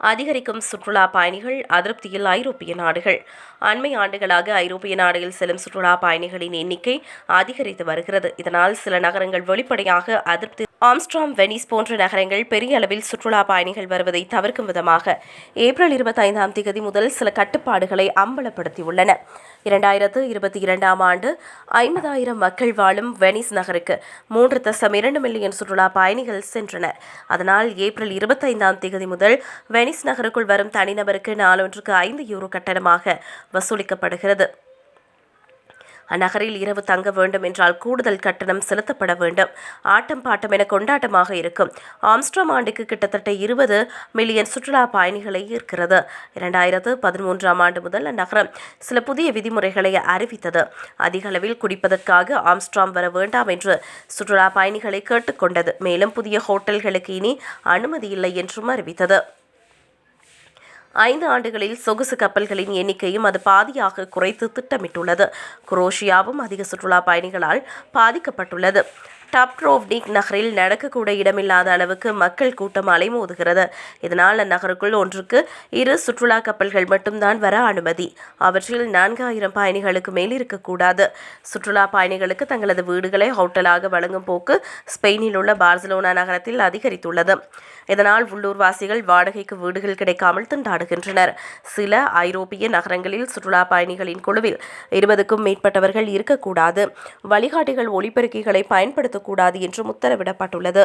அதிகரிக்கும் சுற்றுலா பயணிகள் அதிருப்தியில் ஐரோப்பிய நாடுகள். அண்மை ஆண்டுகளாக ஐரோப்பிய நாடுகள் செல்லும் சுற்றுலா பயணிகளின் எண்ணிக்கை அதிகரித்து வருகிறது. இதனால் சில நகரங்கள் வெளிப்படையாக அதிருப்தி ஆம்ஸ்ட்ராம் வெனிஸ் போன்ற நகரங்கள் பெரிய அளவில் சுற்றுலா பயணிகள் வருவதை தவிர்க்கும் விதமாக ஏப்ரல் இருபத்தைந்தாம் தேதி முதல் சில கட்டுப்பாடுகளை அம்பலப்படுத்தியுள்ளன. இரண்டாயிரத்து இருபத்தி இரண்டாம் ஆண்டு ஐம்பதாயிரம் மக்கள் வாழும் வெனிஸ் நகருக்கு மூன்று தசம் இரண்டு மில்லியன் சுற்றுலா பயணிகள் சென்றனர் அதனால் ஏப்ரல் இருபத்தைந்தாம் தேதி முதல் வெனிஸ் நகருக்குள் வரும் தனிநபருக்கு நாளொன்றுக்கு ஐந்து யூரோ கட்டணமாக வசூலிக்கப்படுகிறது. அந்நகரில் இரவு தங்க வேண்டும் என்றால் கூடுதல் கட்டணம் செலுத்தப்பட வேண்டும். ஆட்டம் பாட்டம் என கொண்டாட்டமாக இருக்கும். ஆம்ஸ்ட்ராம் ஆண்டுக்கு கிட்டத்தட்ட இருபது மில்லியன் சுற்றுலா பயணிகளை ஈர்க்கிறது. இரண்டாயிரத்து பதிமூன்றாம் ஆண்டு முதல் அந்நகரம் சில புதிய விதிமுறைகளை அறிவித்தது. அதிக அளவில் குடிப்பதற்காக ஆம்ஸ்ட்ராம் வர வேண்டாம் என்று சுற்றுலா பயணிகளை கேட்டுக்கொண்டது மேலும் புதிய ஹோட்டல்களுக்கு இனி அனுமதி இல்லை என்றும் அறிவித்தது. ஐந்து ஆண்டுகளில் சொகுசு கப்பல்களின் எண்ணிக்கையும் அது பாதியாக குறைத்து திட்டமிட்டுள்ளது. குரோஷியாவும் அதிக சுற்றுலா பயணிகளால் பாதிக்கப்பட்டுள்ளது. டப்ரோவ்னிக் நகரில் நடக்கக்கூட இடமில்லாத அளவுக்கு மக்கள் கூட்டம் அலைமோதுகிறது. இதனால் அந்நகருக்குள் ஒன்றுக்கு இரு சுற்றுலா கப்பல்கள் மட்டும்தான் வர அனுமதி. அவற்றில் நான்காயிரம் பயணிகளுக்கு மேல் இருக்கக்கூடாது. சுற்றுலா பயணிகளுக்கு தங்களது வீடுகளை ஹோட்டலாக வழங்கும் போக்கு ஸ்பெயினில் உள்ள பார்சலோனா நகரத்தில் அதிகரித்துள்ளது. இதனால் உள்ளூர்வாசிகள் வாடகைக்கு வீடுகள் கிடைக்காமல் திண்டாடுகின்றனர். சில ஐரோப்பிய நகரங்களில் சுற்றுலா பயணிகளின் குழுவில் இருபதுக்கும் மேற்பட்டவர்கள் இருக்கக்கூடாது. வழிகாட்டிகள் ஒலிபெருக்கிகளை நடத்தக்கூடாது என்றும் உத்தரவிடப்பட்டுள்ளது.